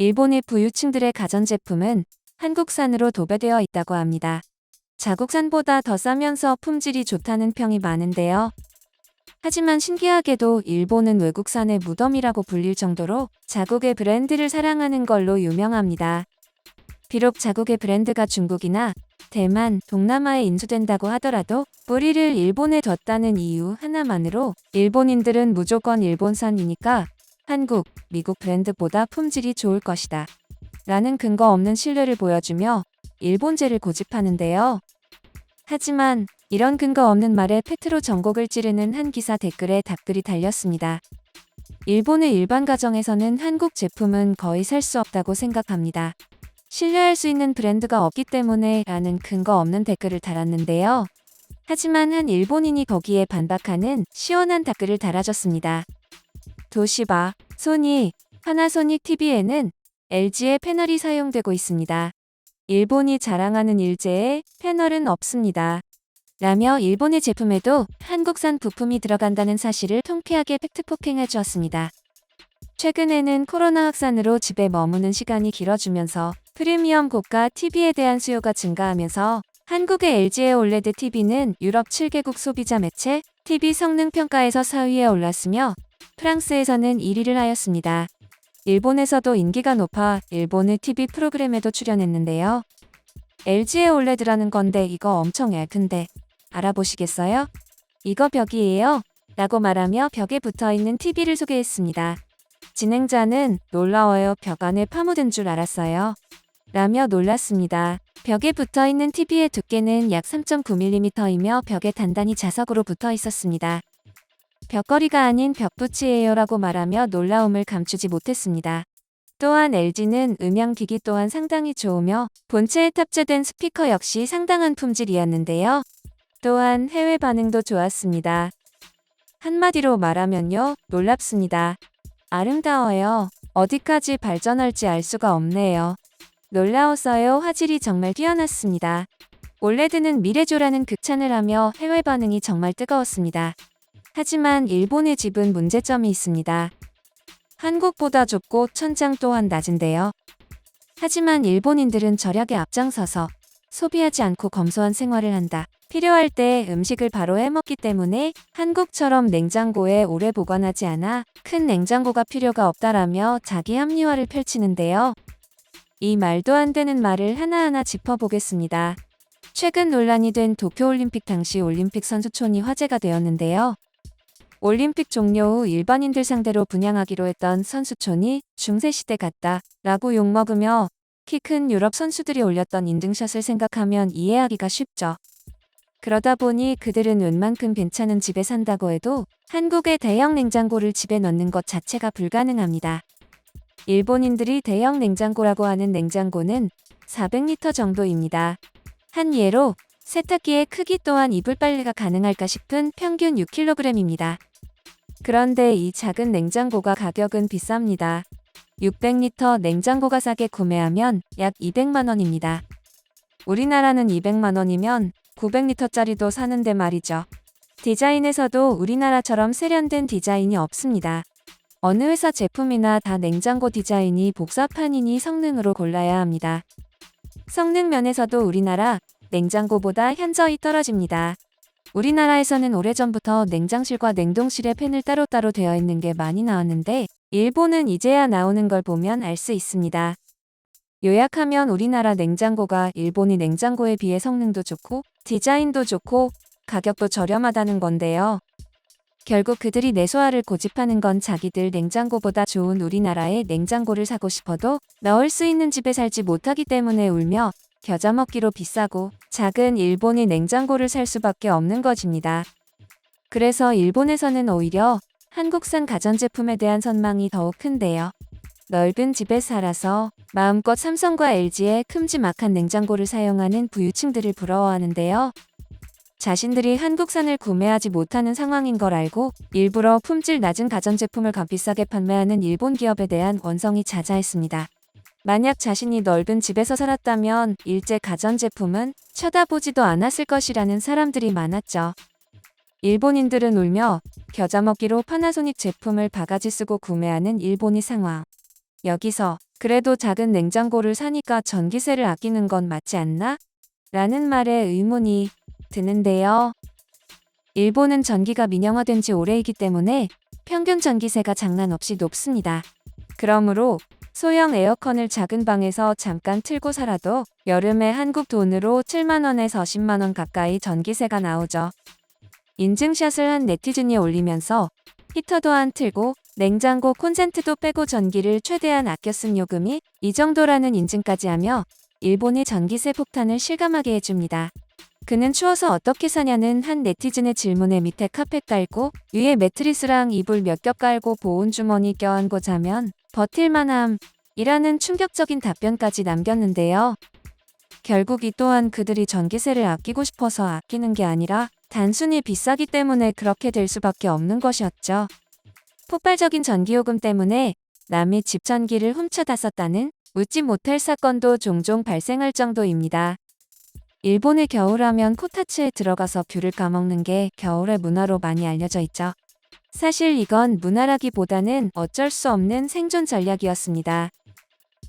일본의 부유층들의 가전제품은 한국산으로 도배되어 있다고 합니다. 자국산보다 더 싸면서 품질이 좋다는 평이 많은데요. 하지만 신기하게도 일본은 외국산의 무덤이라고 불릴 정도로 자국의 브랜드를 사랑하는 걸로 유명합니다. 비록 자국의 브랜드가 중국이나 대만, 동남아에 인수된다고 하더라도 뿌리를 일본에 뒀다는 이유 하나만으로 일본인들은 무조건 일본산이니까 한국, 미국 브랜드보다 품질이 좋을 것이다. 라는 근거 없는 신뢰를 보여주며 일본제를 고집하는데요. 하지만 이런 근거 없는 말에 팩트로 전곡을 찌르는 한 기사 댓글에 답글이 달렸습니다. 일본의 일반 가정에서는 한국 제품은 거의 살 수 없다고 생각합니다. 신뢰할 수 있는 브랜드가 없기 때문에 라는 근거 없는 댓글을 달았는데요. 하지만 한 일본인이 거기에 반박하는 시원한 댓글을 달아줬습니다. 도시바, 소니, 파나소닉 TV에는 LG의 패널이 사용되고 있습니다. 일본이 자랑하는 일제에 패널은 없습니다. 라며 일본의 제품에도 한국산 부품이 들어간다는 사실을 통쾌하게 팩트폭행해 주었습니다. 최근에는 코로나 확산으로 집에 머무는 시간이 길어지면서 프리미엄 고가 TV에 대한 수요가 증가하면서 한국의 LG의 OLED TV는 유럽 7개국 소비자 매체 TV 성능 평가에서 4위에 올랐으며 프랑스에서는 1위를 하였습니다. 일본에서도 인기가 높아 일본의 TV 프로그램에도 출연했는데요. LG의 OLED라는 건데 이거 엄청 얇은데 알아보시겠어요? 이거 벽이에요. 라고 말하며 벽에 붙어 있는 TV를 소개했습니다. 진행자는 놀라워요. 벽 안에 파묻은 줄 알았어요. 라며 놀랐습니다. 벽에 붙어 있는 TV의 두께는 약 3.9mm이며 벽에 단단히 자석으로 붙어 있었습니다. 벽걸이가 아닌 벽붙이에요 라고 말하며 놀라움을 감추지 못했습니다. 또한 LG는 음향기기 또한 상당히 좋으며 본체에 탑재된 스피커 역시 상당한 품질이었는데요. 또한 해외 반응도 좋았습니다. 한마디로 말하면요, 놀랍습니다. 아름다워요. 어디까지 발전할지 알 수가 없네요. 놀라웠어요. 화질이 정말 뛰어났습니다. 올레드는 미래조라는 극찬을 하며 해외 반응이 정말 뜨거웠습니다. 하지만 일본의 집은 문제점이 있습니다. 한국보다 좁고 천장 또한 낮은데요. 하지만 일본인들은 절약에 앞장서서 소비하지 않고 검소한 생활을 한다. 필요할 때 음식을 바로 해먹기 때문에 한국처럼 냉장고에 오래 보관하지 않아 큰 냉장고가 필요가 없다라며 자기 합리화를 펼치는데요. 이 말도 안 되는 말을 하나하나 짚어보겠습니다. 최근 논란이 된 도쿄올림픽 당시 올림픽 선수촌이 화제가 되었는데요. 올림픽 종료 후 일반인들 상대로 분양하기로 했던 선수촌이 중세시대 같다 라고 욕먹으며 키 큰 유럽 선수들이 올렸던 인증샷을 생각하면 이해하기가 쉽죠. 그러다 보니 그들은 웬만큼 괜찮은 집에 산다고 해도 한국의 대형 냉장고를 집에 넣는 것 자체가 불가능합니다. 일본인들이 대형 냉장고라고 하는 냉장고는 400리터 정도입니다. 한 예로 세탁기의 크기 또한 이불 빨래가 가능할까 싶은 평균 6kg입니다. 그런데 이 작은 냉장고가 가격은 비쌉니다. 600리터 냉장고가 싸게 구매하면 약 200만 원입니다. 우리나라는 200만 원이면 900리터짜리도 사는데 말이죠. 디자인에서도 우리나라처럼 세련된 디자인이 없습니다. 어느 회사 제품이나 다 냉장고 디자인이 복사판이니 성능으로 골라야 합니다. 성능 면에서도 우리나라 냉장고보다 현저히 떨어집니다. 우리나라에서는 오래전부터 냉장실과 냉동실에 팬을 따로따로 되어 있는 게 많이 나왔는데 일본은 이제야 나오는 걸 보면 알 수 있습니다. 요약하면 우리나라 냉장고가 일본의 냉장고에 비해 성능도 좋고 디자인도 좋고 가격도 저렴하다는 건데요. 결국 그들이 내 소화를 고집하는 건 자기들 냉장고보다 좋은 우리나라의 냉장고를 사고 싶어도 넣을 수 있는 집에 살지 못하기 때문에 울며 겨자 먹기로 비싸고 작은 일본의 냉장고를 살 수밖에 없는 것입니다. 그래서 일본에서는 오히려 한국산 가전제품에 대한 선망이 더욱 큰데요. 넓은 집에 살아서 마음껏 삼성과 LG의 큼지막한 냉장고를 사용하는 부유층들을 부러워하는데요. 자신들이 한국산을 구매하지 못하는 상황인 걸 알고 일부러 품질 낮은 가전제품을 값비싸게 판매하는 일본 기업에 대한 원성이 자자했습니다. 만약 자신이 넓은 집에서 살았다면 일제 가전제품은 쳐다보지도 않았을 것이라는 사람들이 많았죠. 일본인들은 울며 겨자 먹기로 파나소닉 제품을 바가지 쓰고 구매하는 일본의 상황. 여기서 그래도 작은 냉장고를 사니까 전기세를 아끼는 건 맞지 않나? 라는 말에 의문이 드는데요. 일본은 전기가 민영화된 지 오래이기 때문에 평균 전기세가 장난 없이 높습니다. 그러므로 소형 에어컨을 작은 방에서 잠깐 틀고 살아도 여름에 한국 돈으로 7만원에서 10만원 가까이 전기세가 나오죠. 인증샷을 한 네티즌이 올리면서 히터도 안 틀고 냉장고 콘센트도 빼고 전기를 최대한 아껴 쓴 요금이 이 정도라는 인증까지 하며 일본의 전기세 폭탄을 실감하게 해줍니다. 그는 추워서 어떻게 사냐는 한 네티즌의 질문에 밑에 카펫 깔고 위에 매트리스랑 이불 몇 겹 깔고 보온 주머니 껴안고 자면 버틸만함 이라는 충격적인 답변까지 남겼는데요. 결국 이 또한 그들이 전기세를 아끼고 싶어서 아끼는 게 아니라 단순히 비싸기 때문에 그렇게 될 수밖에 없는 것이었죠. 폭발적인 전기요금 때문에 남이 집 전기를 훔쳐다 썼다는 웃지 못할 사건도 종종 발생할 정도입니다. 일본의 겨울하면 코타츠에 들어가서 귤을 까먹는 게 겨울의 문화로 많이 알려져 있죠. 사실 이건 문화라기보다는 어쩔 수 없는 생존 전략이었습니다.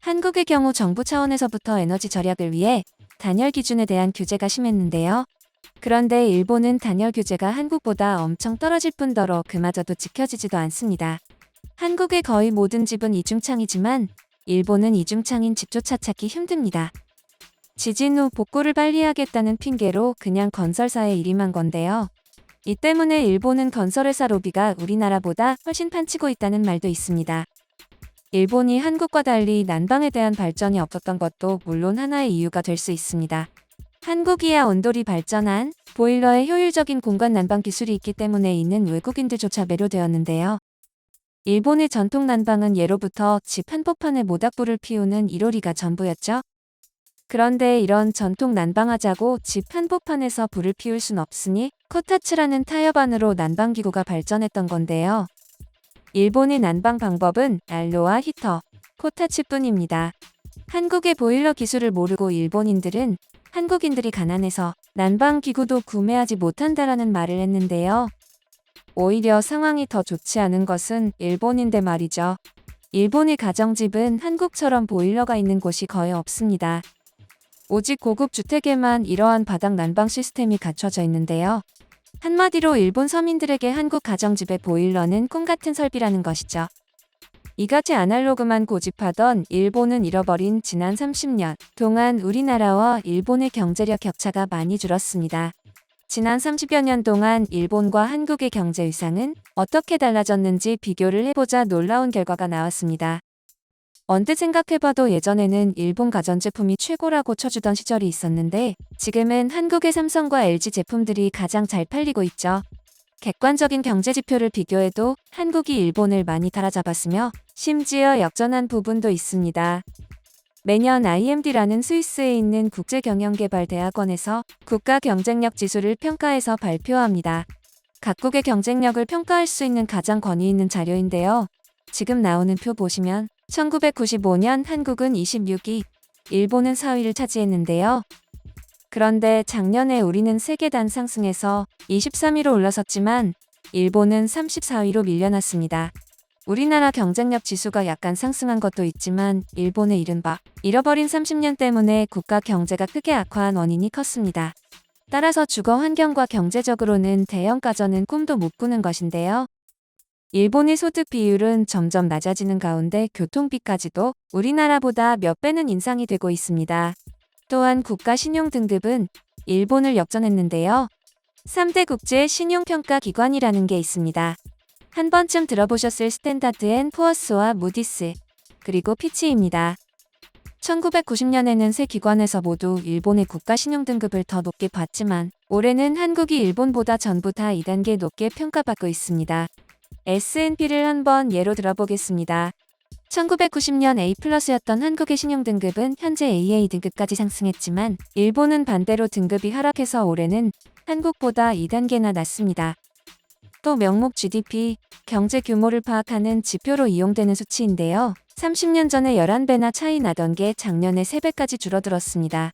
한국의 경우 정부 차원에서부터 에너지 절약을 위해 단열 기준에 대한 규제가 심했는데요. 그런데 일본은 단열 규제가 한국보다 엄청 떨어질 뿐더러 그마저도 지켜지지도 않습니다. 한국의 거의 모든 집은 이중창이지만 일본은 이중창인 집조차 찾기 힘듭니다. 지진 후 복구를 빨리 하겠다는 핑계로 그냥 건설사에 일임한 건데요. 이 때문에 일본은 건설회사 로비가 우리나라보다 훨씬 판치고 있다는 말도 있습니다. 일본이 한국과 달리 난방에 대한 발전이 없었던 것도 물론 하나의 이유가 될 수 있습니다. 한국이야 온돌이 발전한 보일러의 효율적인 공간 난방 기술이 있기 때문에 있는 외국인들조차 매료되었는데요. 일본의 전통 난방은 예로부터 집 한복판에 모닥불을 피우는 이로리가 전부였죠. 그런데 이런 전통 난방하자고 집 한복판에서 불을 피울 순 없으니 코타츠라는 타협안으로 난방기구가 발전했던 건데요. 일본의 난방 방법은 난로와 히터, 코타츠뿐입니다. 한국의 보일러 기술을 모르고 일본인들은 한국인들이 가난해서 난방 기구도 구매하지 못한다라는 말을 했는데요. 오히려 상황이 더 좋지 않은 것은 일본인데 말이죠. 일본의 가정집은 한국처럼 보일러가 있는 곳이 거의 없습니다. 오직 고급 주택에만 이러한 바닥 난방 시스템이 갖춰져 있는데요. 한마디로 일본 서민들에게 한국 가정집의 보일러는 꿈 같은 설비라는 것이죠. 이같이 아날로그만 고집하던 일본은 잃어버린 지난 30년 동안 우리나라와 일본의 경제력 격차가 많이 줄었습니다. 지난 30여 년 동안 일본과 한국의 경제 위상은 어떻게 달라졌는지 비교를 해보자 놀라운 결과가 나왔습니다. 언뜻 생각해봐도 예전에는 일본 가전제품이 최고라고 쳐주던 시절이 있었는데 지금은 한국의 삼성과 LG 제품들이 가장 잘 팔리고 있죠. 객관적인 경제 지표를 비교해도 한국이 일본을 많이 따라잡았으며 심지어 역전한 부분도 있습니다. 매년 IMD라는 스위스에 있는 국제경영개발대학원에서 국가 경쟁력 지수를 평가해서 발표합니다. 각국의 경쟁력을 평가할 수 있는 가장 권위 있는 자료인데요. 지금 나오는 표 보시면 1995년 한국은 26위, 일본은 4위를 차지했는데요. 그런데 작년에 우리는 세계단 상승해서 23위로 올라섰지만 일본은 34위로 밀려났습니다. 우리나라 경쟁력 지수가 약간 상승한 것도 있지만 일본의 이른바 잃어버린 30년 때문에 국가 경제가 크게 악화한 원인이 컸습니다. 따라서 주거 환경과 경제적으로는 대형 가전은 꿈도 못 꾸는 것인데요. 일본의 소득 비율은 점점 낮아지는 가운데 교통비까지도 우리나라보다 몇 배는 인상이 되고 있습니다. 또한 국가 신용 등급은 일본을 역전했는데요. 3대 국제 신용평가 기관이라는 게 있습니다. 한 번쯤 들어보셨을 스탠다드 앤 푸어스와 무디스, 그리고 피치입니다. 1990년에는 세 기관에서 모두 일본의 국가 신용 등급을 더 높게 봤지만 올해는 한국이 일본보다 전부 다 2단계 높게 평가받고 있습니다. S&P를 한번 예로 들어보겠습니다. 1990년 A 플러스였던 한국의 신용 등급은 현재 AA 등급까지 상승했지만 일본은 반대로 등급이 하락해서 올해는 한국보다 2단계나 낮습니다. 또 명목 GDP, 경제 규모를 파악하는 지표로 이용되는 수치인데요. 30년 전에 11배나 차이 나던 게 작년에 3배까지 줄어들었습니다.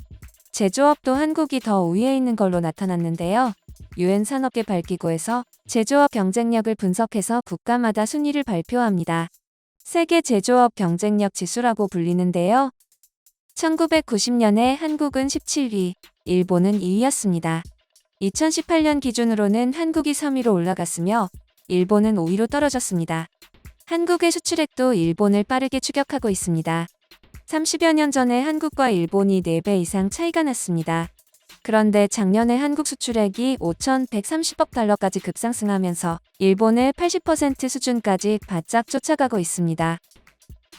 제조업도 한국이 더 우위에 있는 걸로 나타났는데요. 유엔 산업계 발기구에서 제조업 경쟁력을 분석해서 국가마다 순위를 발표합니다. 세계 제조업 경쟁력 지수라고 불리는데요. 1990년에 한국은 17위, 일본은 2위였습니다. 2018년 기준으로는 한국이 3위로 올라갔으며 일본은 5위로 떨어졌습니다. 한국의 수출액도 일본을 빠르게 추격하고 있습니다. 30여 년 전에 한국과 일본이 4배 이상 차이가 났습니다. 그런데 작년에 한국 수출액이 5,130억 달러까지 급상승하면서 일본을 80% 수준까지 바짝 쫓아가고 있습니다.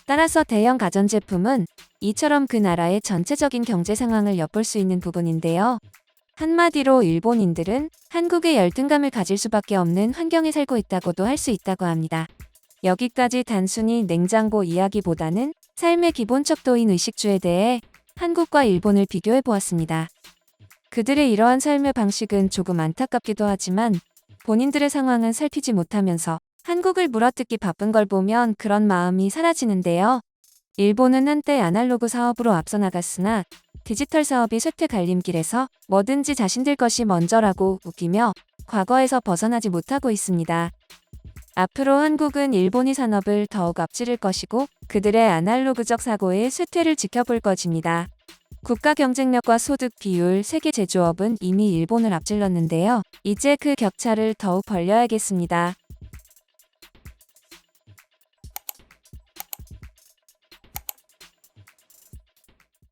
따라서 대형 가전제품은 이처럼 그 나라의 전체적인 경제 상황을 엿볼 수 있는 부분인데요. 한마디로 일본인들은 한국의 열등감을 가질 수밖에 없는 환경에 살고 있다고도 할 수 있다고 합니다. 여기까지 단순히 냉장고 이야기보다는 삶의 기본 척도인 의식주에 대해 한국과 일본을 비교해 보았습니다. 그들의 이러한 삶의 방식은 조금 안타깝기도 하지만 본인들의 상황은 살피지 못하면서 한국을 물어뜯기 바쁜 걸 보면 그런 마음이 사라지는데요. 일본은 한때 아날로그 사업으로 앞서 나갔으나 디지털 사업이 쇠퇴 갈림길에서 뭐든지 자신들 것이 먼저라고 우기며 과거에서 벗어나지 못하고 있습니다. 앞으로 한국은 일본이 산업을 더욱 앞지를 것이고 그들의 아날로그적 사고의 쇠퇴를 지켜볼 것입니다. 국가 경쟁력과 소득 비율 세계 제조업은 이미 일본을 앞질렀는데요. 이제 그 격차를 더욱 벌려야겠습니다.